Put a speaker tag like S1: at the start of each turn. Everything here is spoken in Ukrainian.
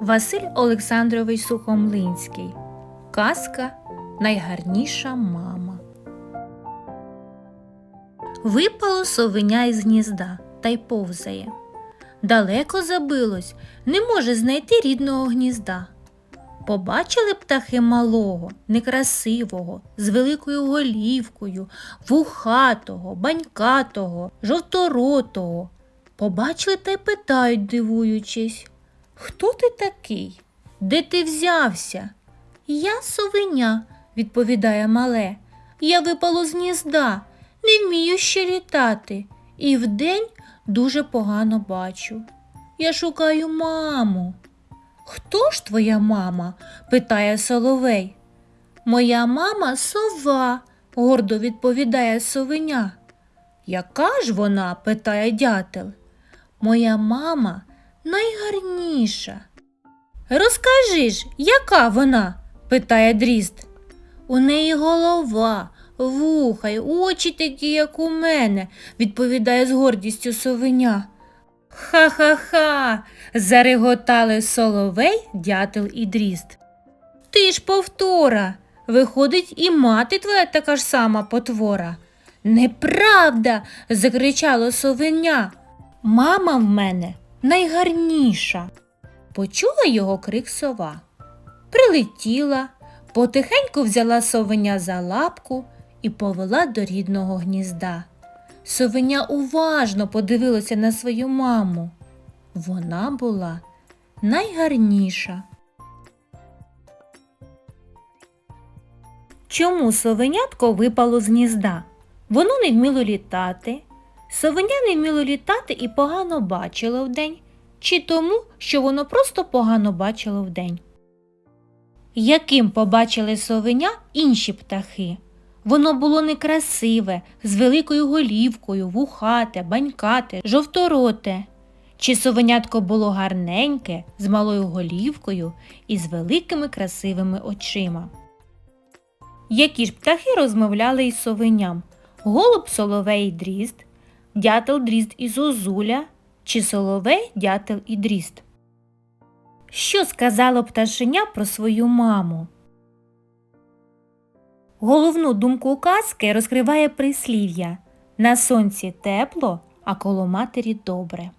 S1: Василь Олександрович Сухомлинський. Казка Найгарніша мама. Випало совеня із гнізда та й повзає. Далеко забилось, не може знайти рідного гнізда. Побачили птахи малого, некрасивого, з великою голівкою, вухатого, банькатого, жовторотого. Побачили та й питають, дивуючись. Хто ти такий? Де ти взявся? Я совеня, відповідає мале. Я випало з гнізда, не вмію ще літати, і вдень дуже погано бачу. Я шукаю маму. Хто ж твоя мама? питає Соловей. Моя мама сова, гордо відповідає совеня. Яка ж вона? питає дятел. Моя мама найгарніша. Розкажи ж, яка вона? питає дрізд. У неї голова, вуха й очі такі, як у мене, відповідає з гордістю совеня. Ха-ха-ха. зареготали соловей, дятел і дрізд. Ти ж повтора. Виходить, і мати твоя така ж сама потвора. Неправда. закричало совеня. Мама в мене найгарніша. Почула його крик сова. Прилетіла, потихеньку взяла совеня за лапку і повела до рідного гнізда. Совеня уважно подивилася на свою маму. Вона була найгарніша. Чому совенятко випало з гнізда? Воно не вміло літати. Совеня не вміло літати і погано бачило вдень, чи тому, що воно просто погано бачило вдень. Яким побачили совеня інші птахи? Воно було некрасиве, з великою голівкою, вухате, банькате, жовтороте. Чи совенятко було гарненьке, з малою голівкою і з великими красивими очима. Які ж птахи розмовляли із совеням? Голуб соловей дрізд, дятел дрізд і зозуля, чи соловей, дятел і дрізд. Що сказало пташеня про свою маму? Головну думку казки розкриває прислів'я На сонці тепло, а коло матері добре.